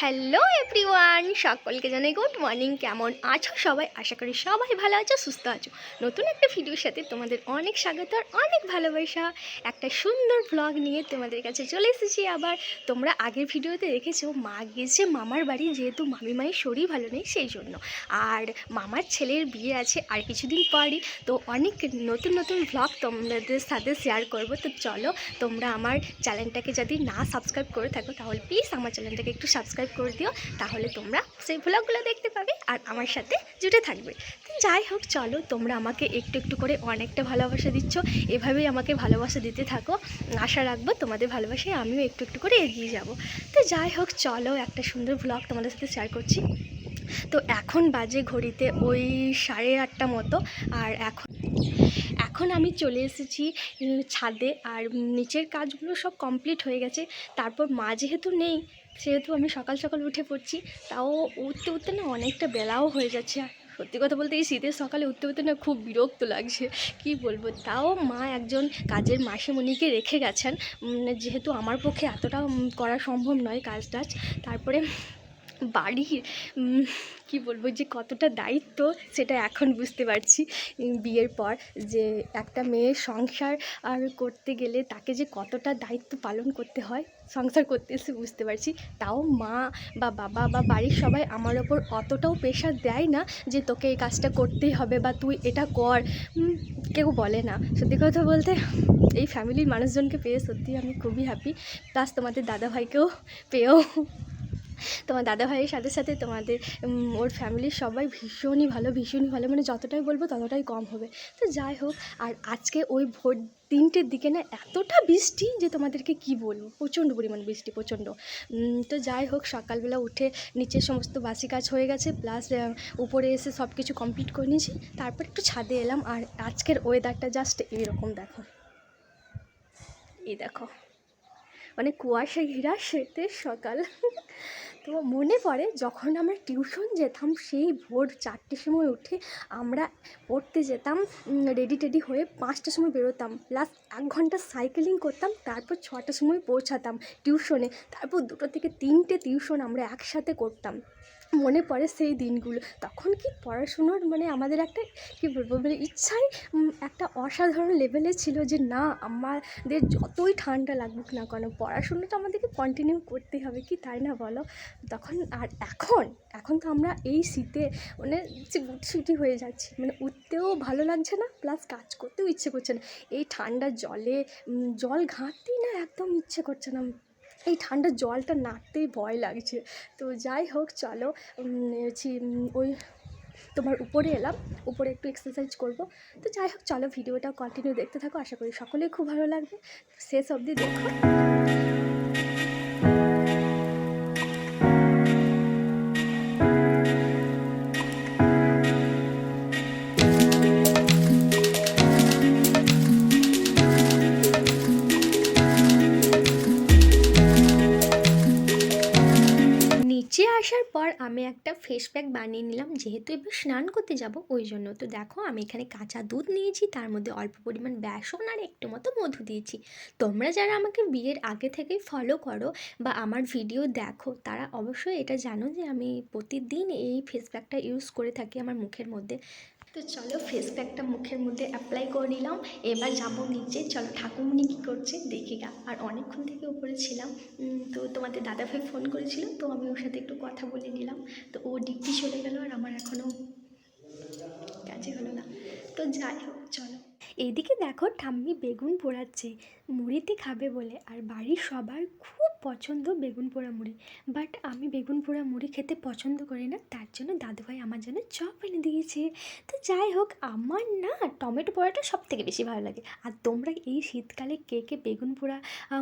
Hello everyone সকলকে জানাই good morning কেমন আছো সবাই? আশা করি সবাই ভালো আছো, সুস্থ আছো। নতুন একটা ভিডিওর সাথে তোমাদের অনেক স্বাগত আর অনেক ভালোবাসা। একটা সুন্দর ব্লগ নিয়ে তোমাদের কাছে চলে এসেছি আবার। তোমরা আগের ভিডিওতে দেখেছ, মা গিয়েছে মামার বাড়ি, যেহেতু মামি মায়ের শরীর ভালো নেই, সেই জন্য। আর মামার ছেলের বিয়ে আছে আর কিছুদিন পরই। তো অনেক নতুন নতুন ব্লগ তোমাদের সাথে শেয়ার করব। তো চলো, তোমরা আমার চ্যানেলটাকে যদি না সাবস্ক্রাইব করে থাকো, তাহলে প্লিজ আমার চ্যানেলটাকে একটু সাবস্ক্রাইব করে দিও। তাহলে তোমরা সেই ব্লগগুলো দেখতে পাবে আর আমার সাথে জুটে থাকবে। যাই হোক, চলো তোমরা আমাকে একটু একটু করে অনেকটা ভালোবাসা দিচ্ছ। এভাবেই আমাকে ভালোবাসা দিতে থাকো। আশা রাখব তোমাদের ভালোবাসায় আমিও একটু একটু করে এগিয়ে যাব। তো যাই হোক, চলো একটা সুন্দর ব্লগ তোমাদের সাথে শেয়ার করছি। তো এখন বাজে ঘড়িতে ওই সাড়ে আটটা মতো আর এখন এখন আমি চলে এসেছি ছাদে। আর নিচের কাজগুলো সব কমপ্লিট হয়ে গেছে। তারপর মা যেহেতু নেই সেহেতু আমি সকাল সকাল উঠে পড়ছি, তাও উঠতে উঠতে না অনেকটা বেলাও হয়ে যাচ্ছে। সত্যি কথা বলতে এই শীতের সকালে উঠতে উঠতে না খুব বিরক্ত লাগছে, কি বলব? তাও মা একজন কাজের মাসিমণিকে রেখে গেছেন। যেহেতু আমার পক্ষে এতটা করা সম্ভব নয় কাজ টাজ তারপরে বাড়ির কি বলব যে কতটা দায়িত্ব সেটা এখন বুঝতে পারছি বিয়ের পর যে একটা মেয়ে সংসার আর করতে গেলে তাকে যে কতটা দায়িত্ব পালন করতে হয়, সংসার করতে এসে বুঝতে পারছি। তাও মা বা বাবা বা বাড়ির সবাই আমার ওপর অতটাও প্রেশার দেয় না যে তোকে এই কাজটা করতেই হবে বা তুই এটা কর কেউ বলে না। সত্যি কথা বলতে এই ফ্যামিলির মানুষজনকে পেয়ে সত্যি আমি খুবই হ্যাপি প্লাস তোমাদের দাদাভাইকেও পেয়েও তোমার দাদা ভাইয়ের সাথে সাথে তোমাদের ওর ফ্যামিলির সবাই ভীষণই ভালো ভীষণই ভালো। মানে যতটাই বলব ততটাই কম হবে। তো যাই হোক, আর আজকে ওই ভোর তিনটের দিকে না এতটা বৃষ্টি যে তোমাদেরকে কি বলব? প্রচণ্ড পরিমাণ বৃষ্টি, প্রচণ্ড। তো যাই হোক, সকালবেলা উঠে নিচের সমস্ত বাসি কাজ হয়ে গেছে। প্লাস উপরে এসে সব কিছু কমপ্লিট করে নিয়েছি। তারপর একটু ছাদে এলাম। আর আজকের ওয়েদারটা জাস্ট এইরকম দেখো। এই দেখো। মানে কুয়াশা ঘেরা শীতের সকাল। তো মনে পড়ে যখন আমরা টিউশন যেতাম, সেই ভোর চারটের সময় উঠে আমরা পড়তে যেতাম রেডি টেডি হয়ে পাঁচটার সময় বেরোতাম। প্লাস এক ঘণ্টা সাইকেলিং করতাম, তারপর ছটার সময় পৌঁছাতাম টিউশনে। তারপর দুটো থেকে তিনটে টিউশন আমরা একসাথে করতাম। মনে পড়ে সেই দিনগুলো। তখন কি পড়াশুনোর মানে আমাদের একটা, কী বলব মানে ইচ্ছাই একটা অসাধারণ লেভেলে ছিল যে না, আমাদের যতই ঠান্ডা লাগুক না কেন পড়াশুনোটা আমাদেরকে কন্টিনিউ করতেই হবে কি তাই না বলো? তখন আর এখন এখন তো আমরা এই শীতে মানে যে গুটসুটি হয়ে যাচ্ছি মানে উঠতেও ভালো লাগছে না প্লাস কাজ করতেও ইচ্ছে করছে না। এই ঠান্ডা জলে জল ঘাঁটতেই না একদম ইচ্ছে করছে না। এই ঠান্ডা জলটা নাড়তেই ভয় লাগছে। তো যাই হোক চলো হচ্ছে, ওই তোমার উপরে এলাম উপরে একটু এক্সারসাইজ করব। তো যাই হোক চলো ভিডিওটা কন্টিনিউ দেখতে থাকো আশা করি সকলেই খুব ভালো লাগবে। শেষ অবধি দেখো। নিচে আসার পর আমি একটা ফেস প্যাক বানিয়ে নিলাম, যেহেতু এবার স্নান করতে যাব ওই জন্য। তো দেখো, আমি এখানে কাঁচা দুধ নিয়েছি, তার মধ্যে অল্প পরিমাণ বেসন আর একটু মতো মধু দিয়েছি। তোমরা যারা আমাকে বিয়ের আগে থেকেই ফলো করো বা আমার ভিডিও দেখো, তারা অবশ্যই এটা জানো যে আমি প্রতিদিন এই ফেস প্যাকটা ইউজ করে থাকি আমার মুখের মধ্যে। তো চলো ফেস প্যাকটা মুখের মধ্যে অ্যাপ্লাই করে নিলাম। এবার যাব নিচে। চলো ঠাকুমনি কী করছে দেখি গা। আর অনেকক্ষণ থেকে উপরে ছিলাম। তো তোমাদের দাদাভাই ফোন করেছিল, তো আমি ওর সাথে একটু কথা বলে নিলাম। তো ও ডিউটি চলে গেল আর আমার এখনও কাজে হলো না। তো যাই হোক, চলো। এইদিকে দেখো ঠাম্মি বেগুন পোড়াচ্ছে। মুড়িতে খাবে বলে। আর বাড়ির সবার খুব পছন্দ বেগুন পোড়া মুড়ি। বাট আমি বেগুন পোড়া মুড়ি খেতে পছন্দ করি না, তার জন্য দাদুভাই আমার জন্য চপ এনে দিয়েছে। তো যাই হোক, আমার না টমেটো পোড়াটা সব থেকে বেশি ভালো লাগে। আর তোমরা এই শীতকালে কে কে বেগুন পোড়া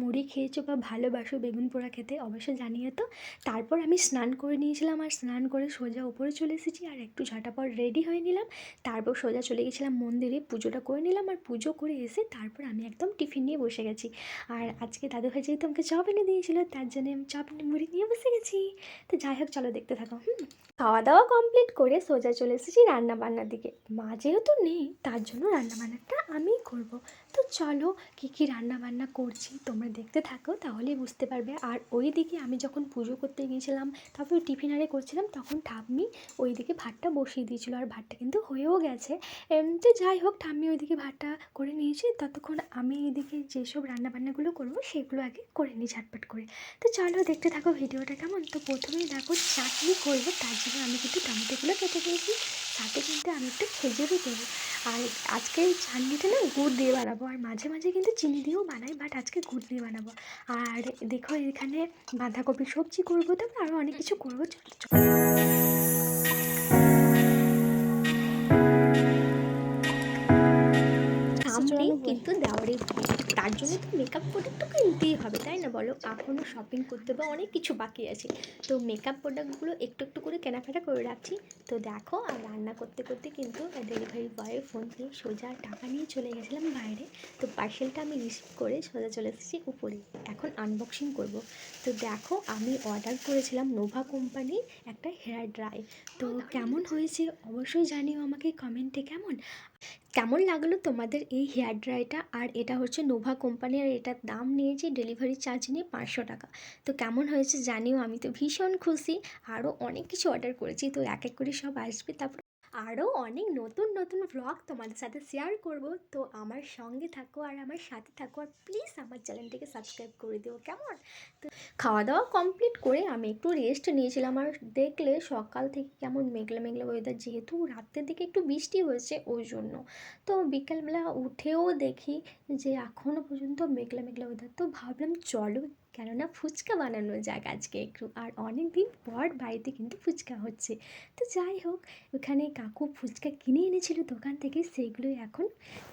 মুড়ি খেয়েছো বা ভালোবাসো বেগুন পোড়া খেতে অবশ্যই জানিয়ে তো। তারপর আমি স্নান করে নিয়েছিলাম আর স্নান করে সোজা উপরে চলে এসেছি আর একটু ঝটাপট রেডি হয়ে নিলাম। তারপর সোজা চলে গেছিলাম মন্দিরে, পুজোটা করে নিলাম আর পুজো করে এসে তারপর আমি একদম টিফিন নিয়ে বসে গেছি। আর আজকে দাদুভাই যেহেতু আমাকে চপ এনে দিয়েছিল তার জন্য আমি চপ মুড়ি নিয়ে বসে গেছি। তো যাই হোক, চলো দেখতে থাকো, হুম। খাওয়া দাওয়া কমপ্লিট করে সোজা চলে এসেছি রান্নাবান্নার দিকে। মা যেহেতু নেই, তার জন্য রান্নাবান্নাটা আমিই করব। তো চলো কী কী রান্না বান্না করছি, তোমরা দেখতে থাকো তাহলেই বুঝতে পারবে। আর ওই দিকে আমি যখন পুজো করতে গিয়েছিলাম তারপর টিফিন আরে করছিলাম, তখন ঠাম্মি ওই দিকে ভাতটা বসিয়ে দিয়েছিলো আর ভাতটা কিন্তু হয়েও গেছে। তো যাই হোক, ঠাম্মি ওইদিকে ভাতটা করে নিয়েছি, ততক্ষণ আমি এদিকে যেসব রান্নাবান্নাগুলো করব, সেগুলো আগে করে নিই ঝটপট করে। তো চলো দেখতে থাকো ভিডিওটা কেমন। তো প্রথমেই দেখো চাটনি করব, তার জন্য আমি কিন্তু টমেটোগুলো কেটে দিয়েছি সাথে কিন্তু আমি একটু খেজুরও দেবো। আর আজকে এই চাটনিটা না গুড় দিয়ে বানাবো। আর মাঝে মাঝে কিন্তু চিনি দিয়েও বানাই বাট আজকে গুড় দিয়ে বানাবো। আর দেখো এখানে বাঁধাকপি সবজি করব তারপর আরও অনেক কিছু করব কিন্তু দেওয়ারের তার জন্য তো মেকআপ প্রোডাক্ট তো কিনতেই হবে তাই বলো এখনও শপিং করতে বা অনেক কিছু বাকি আছে। তো মেকআপ প্রোডাক্টগুলো একটু একটু করে কেনাকাটা করে রাখছি। তো দেখো, আর রান্না করতে করতে কিন্তু ডেলিভারি বয়ের ফোন দিয়ে সোজা টাকা নিয়ে চলে গেছিলাম বাইরে। তো পার্সেলটা আমি রিসিভ করে সোজা চলে এসেছি উপরে। এখন আনবক্সিং করব। তো দেখো, আমি অর্ডার করেছিলাম নোভা কোম্পানির একটা হেয়ার ড্রাই তো কেমন হয়েছে অবশ্যই জানিও আমাকে কমেন্টে কেমন? কেমন লাগল তোমাদের এই হেয়ার ড্রাইটা? আর এটা হচ্ছে নোভা কোম্পানি আর এটার দাম নিয়েছে ডেলিভারি চার্জ নিয়ে পাঁচশো টাকা। তো কেমন হয়েছে জানিও, আমি তো ভীষণ খুশি। আরও অনেক কিছু অর্ডার করেছি, তো এক এক করে সব আসবে, তারপর আরও অনেক নতুন নতুন ব্লগ তোমাদের সাথে শেয়ার করব। তো আমার সঙ্গে থাকো আর আমার সাথে থাকো আর প্লিজ আমার চ্যানেলটিকে সাবস্ক্রাইব করে দিও, কেমন? তো খাওয়া দাওয়া কমপ্লিট করে আমি একটু রেস্ট নিয়েছিলাম আর দেখলে সকাল থেকে কেমন মেঘলা মেঘলা ওয়েদার যেহেতু রাতের দিকে একটু বৃষ্টি হয়েছে ওই জন্য। তো বিকালবেলা উঠেও দেখি যে এখনও পর্যন্ত মেঘলা মেঘলা ওয়েদার তো ভাবলাম চলো কেননা ফুচকা বানানো যাক আজকে একটু, আর অনেক দিন পর বাড়িতে কিন্তু ফুচকা হচ্ছে। তো যাই হোক, ওখানে কাকু ফুচকা কিনে এনেছিল দোকান থেকে সেগুলো এখন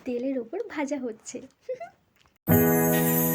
তেলের ওপর ভাজা হচ্ছে।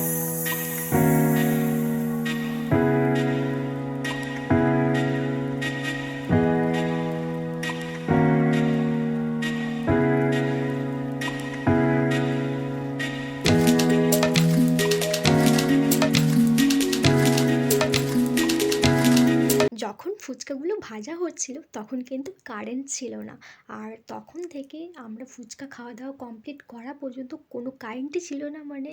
ভাজা হচ্ছিল, তখন কিন্তু কারেন্ট ছিল না। আর তখন থেকে আমরা ফুচকা খাওয়া দাওয়া কমপ্লিট করা পর্যন্ত কোনো কারেন্টই ছিল না। মানে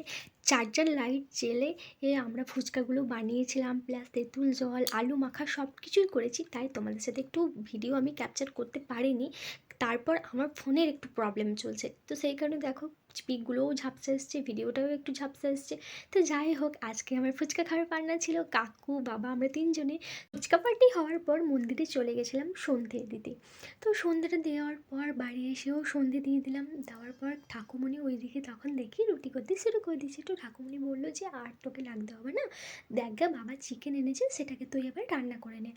চার্জার লাইট জেলে এ আমরা ফুচকাগুলো বানিয়েছিলাম প্লাস তেঁতুল, জল, আলু, মাখা সব কিছুই করেছি। তাই তোমাদের সাথে একটু ভিডিও আমি ক্যাপচার করতে পারিনি। তারপর আমার ফোনের একটু প্রবলেম চলছে। তো সেই কারণে দেখো পিকগুলোও ঝাপসা এসছে, ভিডিওটাও একটু ঝাপসা এসছে। তো যাই হোক, আজকে আমার ফুচকা খাওয়ার পান্না ছিল, কাকু, বাবা, আমরা তিনজনে ফুচকা পার্টি হওয়ার পর মন্দিরে চলে গেছিলাম সন্ধে দিতে। তো সন্ধেটা দেওয়ার পর বাড়ি এসেও সন্ধে দিয়ে দিলাম, দেওয়ার পর ঠাকুমণি ওইদিকে তখন দেখি রুটি করতে শুরু করে দিয়েছে। তো ঠাকুমণি বলল যে, আর তোকে লাগতে হবে না, দেখ গা, বাবা চিকেন এনেছে, সেটাকে তুই এবার রান্না করে নে।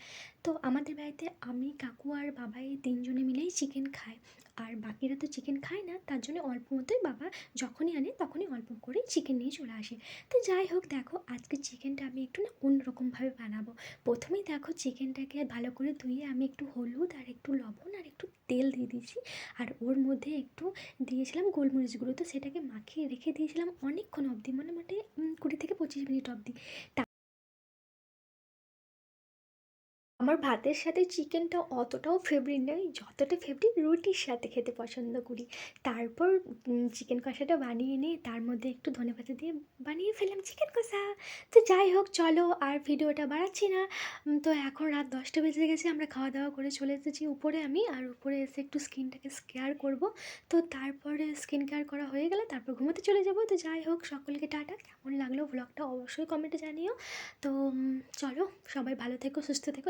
তো আমাদের বাড়িতে আমি, কাকু আর বাবা এই তিনজনে মিলেই চিকেন খায় আর বাকিরা তো চিকেন খায় না, তার জন্য অল্প মতোই বাবা যখনই আনে তখনই অল্প করেই চিকেন নিয়ে চলে আসে। তো যাই হোক, দেখো আজকে চিকেনটা আমি একটু না অন্যরকমভাবে বানাবো। প্রথমেই দেখো চিকেনটাকে ভালো করে ধুয়ে আমি একটু হলুদ আর একটু লবণ আর একটু তেল দিয়ে দিয়েছি। আর ওর মধ্যে একটু দিয়েছিলাম গোলমরিচ গুঁড়ো। তো সেটাকে মাখিয়ে রেখে দিয়েছিলাম অনেকক্ষণ অবধি মানে মোটে কুড়ি থেকে পঁচিশ মিনিট অবধি। আমার ভাতের সাথে চিকেনটা অতটাও ফেভারিট নয়, যতটা ফেভারিট রুটির সাথে খেতে পছন্দ করি। তারপর চিকেন কষাটা বানিয়ে নিয়ে তার মধ্যে একটু ধনেপাতা দিয়ে বানিয়ে ফেললাম চিকেন কষা। তো যাই হোক, চলো আর ভিডিওটা বাড়াচ্ছি না। তো এখন রাত দশটা বেজে গেছে, আমরা খাওয়া দাওয়া করে চলে এসেছি উপরে আমি, আর উপরে এসে একটু স্কিনটাকে স্কেয়ার করব। তো তারপরে স্কিন কেয়ার করা হয়ে গেলে তারপর ঘুমোতে চলে যাব। তো যাই হোক, সকলকে টাটা। কেমন লাগল ব্লগটা অবশ্যই কমেন্টে জানিও। তো চলো, সবাই ভালো থেকো, সুস্থ থেকো